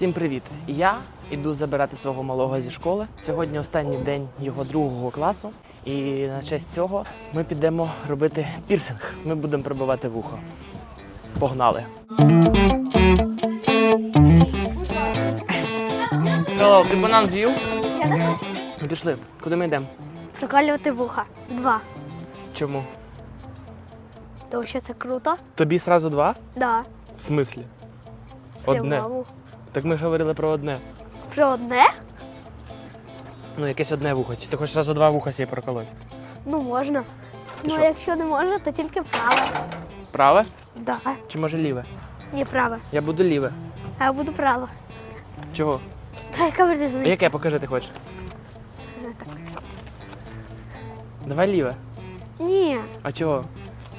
Всім привіт! Я іду забирати свого малого зі школи. Сьогодні останній день його другого класу, і на честь цього ми підемо робити пірсинг. Ми будемо пробивати вухо. Погнали! Hello, ти банан з'їв? Ну, Пішли. Куди ми йдемо? Приколювати вуха. Два. Чому? Тому що це круто. Тобі сразу два? Да. В смислі? Одне. Прямо. Так ми говорили про одне. Про одне? Ну, якесь одне вухо. Чи ти хочеш зразу два вуха собі проколоть? Ну можна. ну, що? а якщо не можна, то тільки праве. Праве? Да. Чи може ліве? Ні, праве. Я буду ліве. А я буду право. Чого? Та яка різниця? яке покажи ти хочеш? Не так. Давай ліве. Ні. А чого?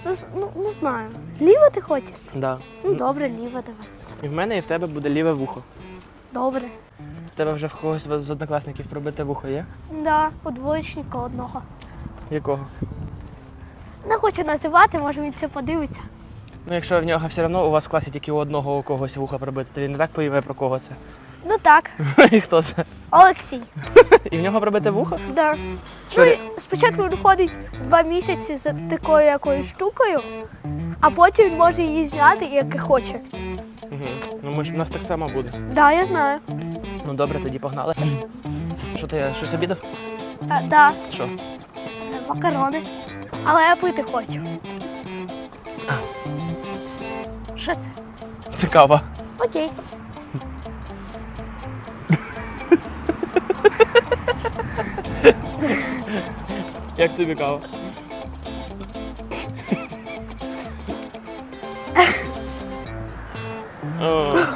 Ну, ну, не знаю. Ліве ти хочеш? Да. Ну добре, ліве давай. І в мене і в тебе буде ліве вухо. Добре. В тебе вже в когось з однокласників пробите вухо є? Да, у двоєчника одного. Якого? Не хочу називати, може він це подивиться. Ну, якщо в нього все одно у вас в класі тільки у одного у когось вухо пробите, то він не так поїме про кого це. Ну так, І хто це? Олексій. І в нього пробите вухо? Да. Що Ну, і спочатку він ходить два місяці за такою якоюсь штукою, а потім він може її зняти, як і хоче. Угу. Ну ми ж у нас так само буде. Да, я знаю. Ну добре, тоді погнали. Що ти щось обідав? А, да, Що? макарони. Але я пити хочу. Що це? Цікаво. Окей. Як тобі кава?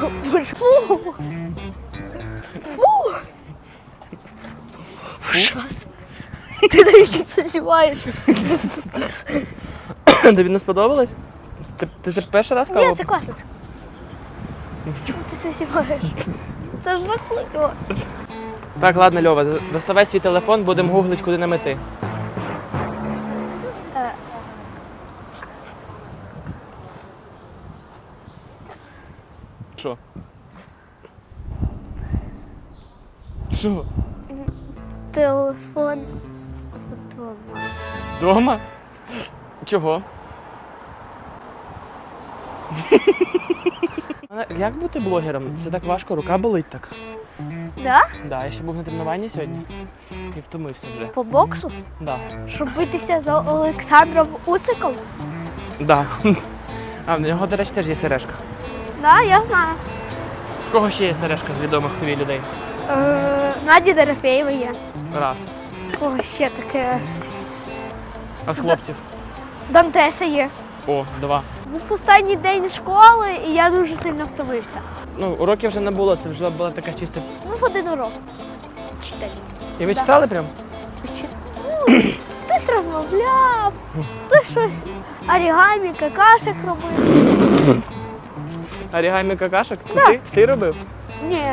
Фу. Фу. Ужасно. Ти навіщо це знімаєш? Тобі не сподобалось? Ти, ти це перший раз каву? Ні, це класно. це- Чого ти це знімаєш? Це ж рахуй. Так, ладно, Льова, доставай свій телефон, будемо гуглити, куди нам іти. Е. Що? Що? Телефон вдома. Дома? Чого? Як бути блогером? Це так важко, рука болить так. Да? Да, я ще був на тренуванні сьогодні і втомився вже. По боксу? Да. Щоб битися з Олександром Усиком? Да. А в нього, до речі, теж є сережка. Да, я знаю. В кого ще є сережка з відомих тобі людей? Е, Наді Дорофеєва є. Раз. Кого ще таке? А з хлопців? Дантеса є. О, два. Був останній день школи, і я дуже сильно втомився. Ну, уроків вже не було, це вже була така чиста. Був один урок. Чотири. І ви Да. читали прям? Чи- Ну, Хтось розмовляв, хтось щось орігамі, какашек робив. Орігамі какашок? Це Да. ти? Ти робив? Ні.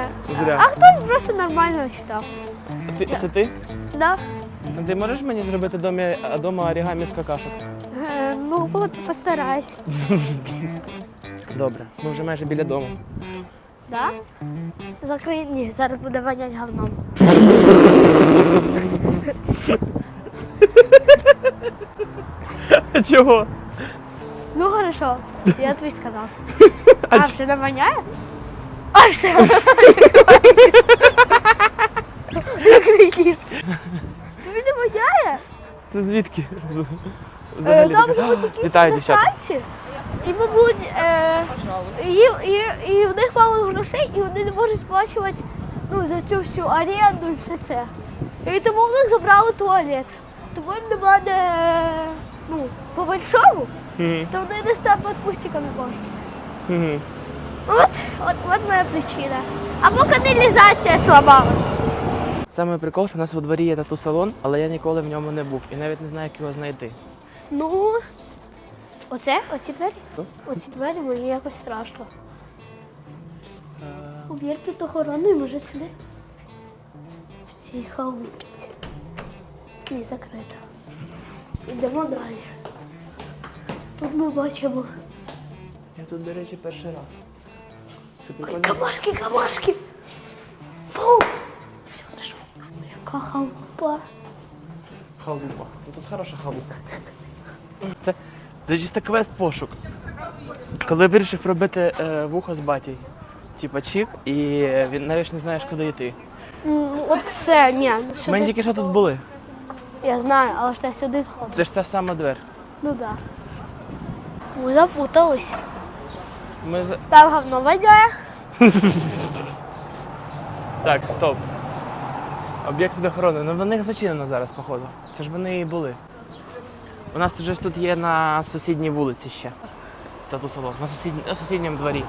Зря. А хтось просто нормально читав. Ти, це ти? Да? А Ти можеш мені зробити домі, дома орігамі з какашок? Е, ну от постараюсь. Добре, ми вже майже біля дому. Да? Закрий. Ні, зараз буде вонять говном. Чого? Хорошо, я тобі сказав. А, вже не воняє? А, все. Закрий. Тобі не воняє? Це звідки? Е, Взагалі Там таке. живуть якісь Вітаю, дівчата. іностранці, і, мабуть, е, і, і, і в них мало грошей, і вони не можуть сплачувати ну, за цю всю оренду і все це. І тому в них забрали туалет. Тому їм нема де, ну, по большому, Мгм, то вони десь там під кустиками можуть. мгм. От, от, от моя причина. Або каналізація слаба. Саме прикол, що у нас у дворі є тату-салон, але я ніколи в ньому не був і навіть не знаю, як його знайти. Ну, оце, оці двері? Що? Оці двері мені якось страшно. Е, Об'єкт охорони може сюди. В цій халупці. Ні, закрита. Йдемо далі. Тут ми бачимо Я тут, до речі, перший раз. Це Ой, камашки, камашки. Фу. Все хорошо. Яка халупа. Халупа. Ну, Тут хороша халупа. Це, це чисто квест пошук. Коли вирішив робити е, вухо з батій, типа чік, і він навіть не знаєш, куди йти. От це, ні, Ми тільки що тут були. Я знаю, але ж я сюди заходжу. Це ж та сама двер. Ну да. Ми запутались. Ми за... Там говно воняє. Так, стоп. Об'єкт охорони. Ну вони зачинено зараз, походу. Це ж вони і були. У нас вже ж тут є на сусідній вулиці ще. Тату салон. На, сусідні, на сусідньому дворі.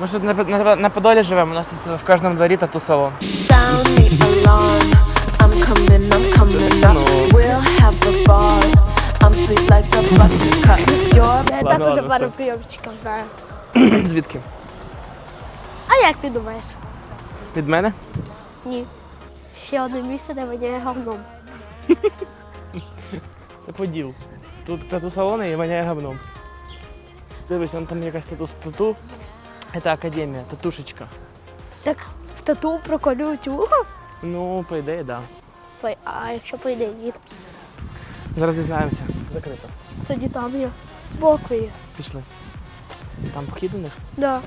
Ми ж тут на, на, на Подолі живемо, у нас тут в кожному дворі тату салон. Sound the alarm. I'm coming, I'm coming up. We'll have a ball. I'm sweet like a buttercup. You're Я Ладно, так ладно, пару все. прийомчиків знаю. Звідки? А як ти думаєш? Від мене? Ні. Ще одне місце, де воняє говном. Це поділ. Тут тату салони і воняє говном. Дивись, вон там якась тату тату. Це академія, татушечка. Так в тату проколюють вухо? Ну, по ідеї, так. Да. А якщо пойде ні, Зараз дізнаємося. Закрито. тоді там є. Збоку є. Пішли. Там вхід у них? Да.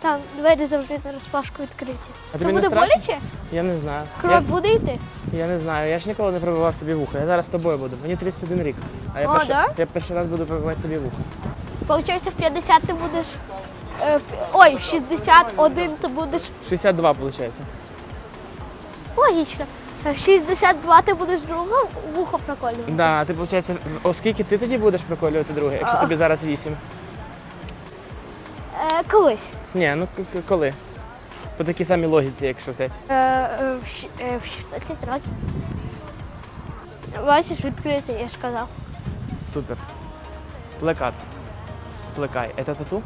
Там двері завжди на розпашку відкриті. А Це тобі не буде страшно? боляче? Я не знаю. Кров Я, буде йти? я не знаю. Я ж ніколи не пробивав собі вухо. Я зараз з тобою буду. Мені 31 рік. А я, О, перший, да? я перший раз буду пробивати собі вухо. Получається, в 50 ти будеш. е, в- ой, в 61 ти будеш. 62 виходить. Логічно. В 62 ти будеш друге вухо проколювати. Да, а ти виходить, оскільки ти тоді будеш приколювати друге, якщо А. тобі зараз 8. Е, колись. Ні, ну к- к- коли? По такій самій логіці, якщо взяти. Е, е, в, щ- е, в 16 років. Бачиш, відкритий, я ж казав. Супер. Плекац. Плекай. Це тату?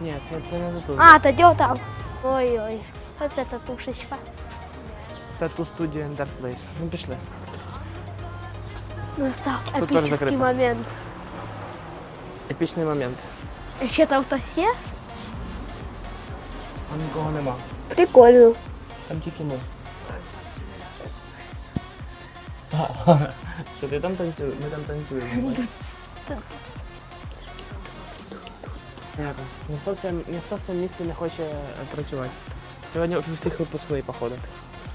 Ні, це, це не тату. А, тоді отам. Ой-ой. Оце татушечка. Тату студія Dark Place. Ну пішли. Настав теж епічний закрито. момент. Епічний момент. Якщо там хтось є, Там нікого нема. прикольно. Там тільки ми. Це ти там танцюєш? Ми там танцюємо. Дякую. Ніхто в цьому, ніхто в цьому місці не хоче е, працювати. Сьогодні у всіх випускний, походу.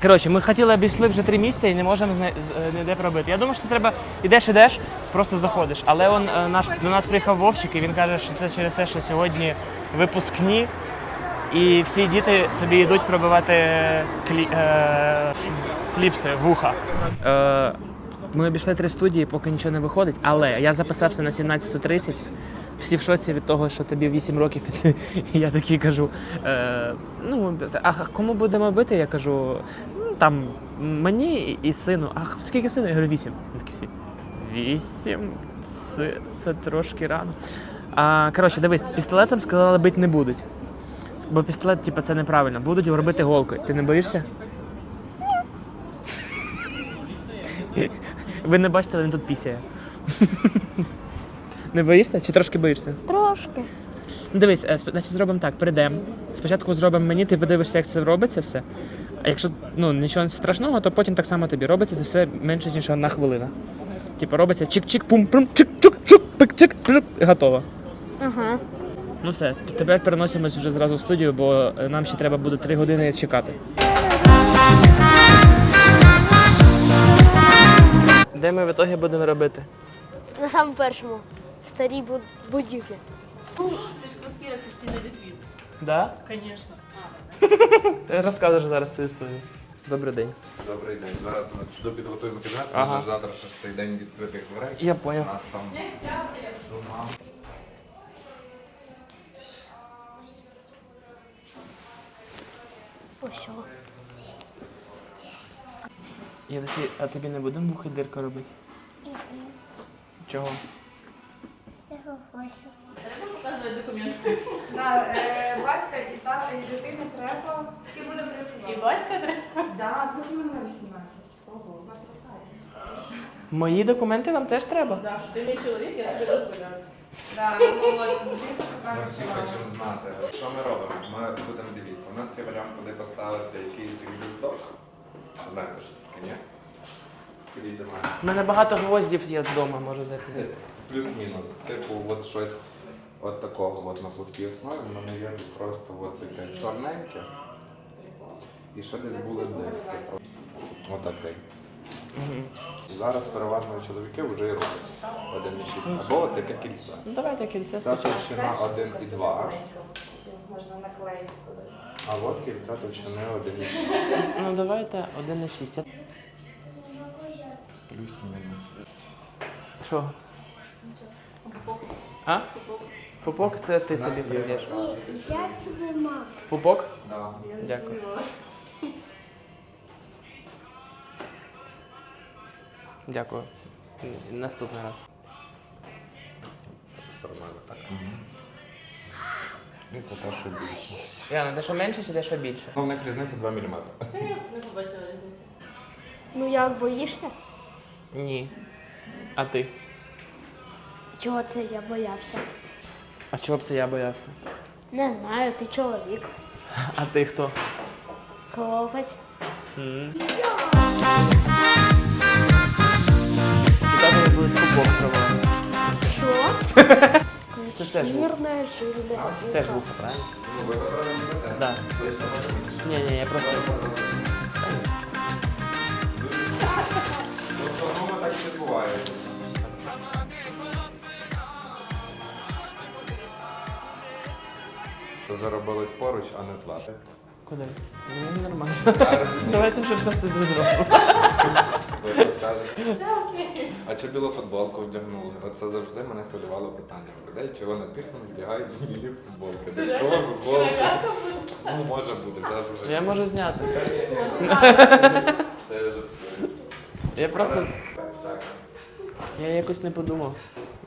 Коротше, ми хотіли обійшли вже три місця і не можемо е, ніде пробити. Я думаю, що треба ідеш, ідеш, просто заходиш. Але он, е, наш, до нас приїхав Вовчик і він каже, що це через те, що сьогодні випускні, і всі діти собі йдуть пробивати клі, е, кліпси, вуха. Е, ми обійшли три студії, поки нічого не виходить, але я записався на 17.30. Всі в шоці від того, що тобі 8 років, і я такий кажу. Е, ну, а кому будемо бити? Я кажу, ну там мені і- сину. А скільки сину? Я говорю, 8. Він такий всі. 8? Це, це трошки рано. А, коротше, дивись, пістолетом сказали, бити не будуть. Бо пістолет, типу, це неправильно. Будуть робити голкою. Ти не боїшся? Ви не бачите, він тут пісяє. Не боїшся? Чи трошки боїшся? Трошки. Ну, Дивись, е, сп- значить зробимо так, прийдемо. Спочатку зробимо мені, ти подивишся, як це робиться все. А якщо ну, нічого страшного, то потім так само тобі робиться це все менше, ніж одна хвилина. Типу робиться чик-чик, пум-пум, чик-чик-чик, пик-чик, пик, готово. Ага. Ну все, тепер переносимось вже зразу в студію, бо е, нам ще треба буде три години чекати. Де ми в ітогі будемо робити? На самому першому. Старій буд- будівлі. Да? Звісно. Ти розкажеш зараз цю історію. Добрий день. Добрий день. Зараз ми підготуємо кабінет, Ага. ага. завтра ж цей день відкритих дверей. Я У поняв. нас там журнал. Ось. о. Я такі, а тобі не будемо вухи дирка робити? Чого? На е, батька і та і дитини треба. З ким будемо працювати? І батька треба? Да, трохи мене 18. Ого, нас посадять. Мої документи вам теж треба? Да, що ти мій чоловік, я тобі дозволяю. Да, ну от, Ми всі хочемо знати. Що ми робимо? Ми будемо дивитися. У нас є варіант туди поставити якийсь гвіздок. Знаєте, що це таке, ні? Підійдемо. У мене багато гвоздів є вдома, можу взяти. взяти. Плюс-мінус. Типу, от щось от такого от на плоскій основі. В мене є просто от таке чорненьке. І ще десь були диски. Отакий. Мгм. Зараз переважно чоловіки вже і роблять 1,6. Або от таке кільце. Ну давайте кільце Це спочатку. товщина 1,2, Можна наклеїти кудись. а от кільце товщини 1,6. Ну давайте 1,6. Плюс-мінус. Що? А? Пупок це ти собі приб'єш. Я мам. В пупок? Да. Дякую. Дякую. Наступний раз. Стороною так. І це те, що більше. Яна, де що менше чи де що більше? Ну, в них різниця 2 мм. Ну як боїшся? Ні. А ти? Чого це я боявся? А чого б це я боявся? Не знаю, ти чоловік. А ти хто? Хлопець. М. І будуть пупок пробувати. Що? Це теж. Жирне, жирне. Це ж вухо, правильно? Не. Да. Ні, ні, я просто. Ну, так і відбувається. Це вже поруч, а не злати. Куди? Ну, нормально. Давайте вже просто зробимо. Ви що скажете? А чи білу футболку вдягнули? Оце завжди мене хвилювало питання в людей, чи вони пірсинг вдягають білі футболки. До чого футболки? Ну, може бути, це ж вже. Я можу зняти. Я просто. Я якось не подумав.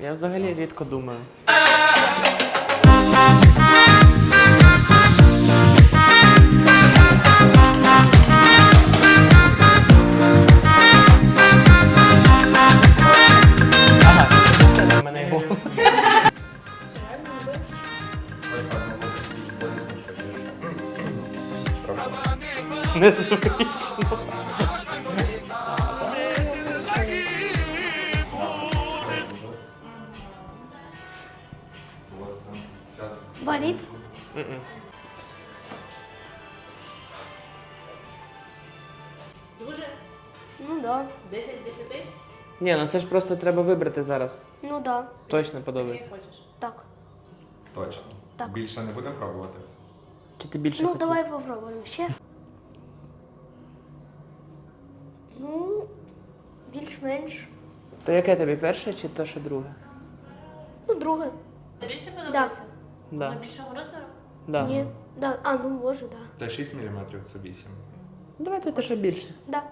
Я взагалі рідко думаю. Ага, Мгм. Дуже? Ну да. 10 10? Ні, ну це ж просто треба вибрати зараз. Ну да. Точно Як подобається. хочеш. Так. Точно. Так. Більше не будемо пробувати. Чи ти більше Ну хотів? давай попробуємо ще. Ну, більш-менш. То яке тобі перше чи то, що друге? Ну, друге. Тобі більше подобається? Да. На більшого розміру? Да. Ні. Да. А, ну може, да. Та 6 мм це 8. Давайте те, що більше. Да.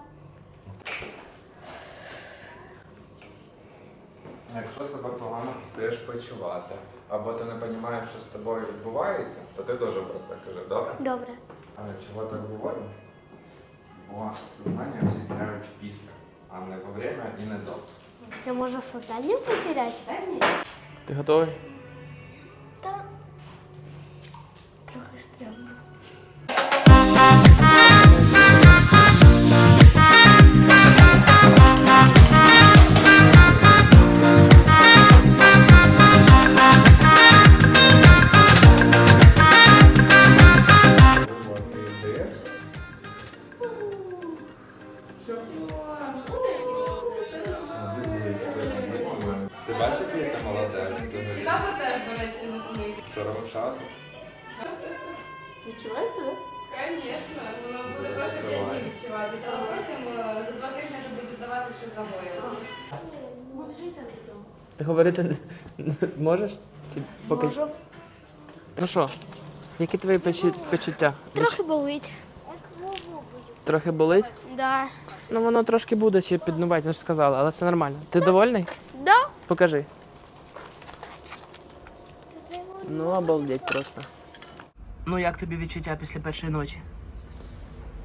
Якщо себе погано стаєш почувати, або ти не розумієш, що з тобою відбувається, то ти дуже про це кажи, добре? Добре. А чого так говорю? Бо сознання всі теряють після, а не во время і не до. Я можу сознання потеряти? Ти готовий? Трохи стрьомно. Ти бачиш, який ти молодець? Тато теж, до речі, не сміх. Що робив шат? Відчувається, так? Звісно, воно буде перші п'ять днів відчуватися, але потім е, за два тижні вже буде здаватися, що загоїлося. Ти говорити не- можеш? Чи поки... Можу. Ну що, які твої почуття? Трохи болить. Трохи болить? Да. Ну воно трошки буде ще піднувати, ви ж сказали, але все нормально. Ти довольний? Да? Покажи. Ну, обалдеть просто. Ну, як тобі відчуття після першої ночі?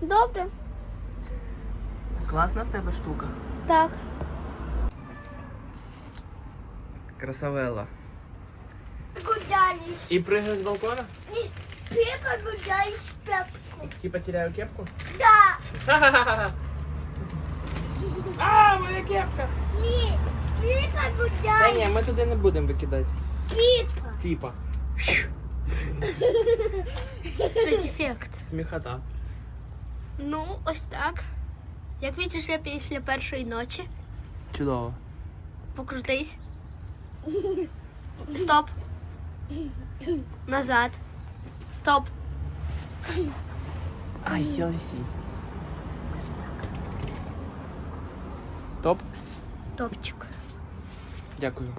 Добре. Класна в тебе штука. Так. Красавелла. потерялись. І пригаю з балкона? Пепа гуляет пепку. Типа теряю кепку? Да. Ха-ха-ха! А, моя кепка! Ми, Пепа Та ні, ми туди не будемо викидати. Пепа. Типа. Спецефект. Сміхота. Ну, ось так. Як відчуття після першої ночі? Чудово. Покрутись. Стоп. Назад. Стоп. Ай, Єлисій. Топ. Топчик. Дякую.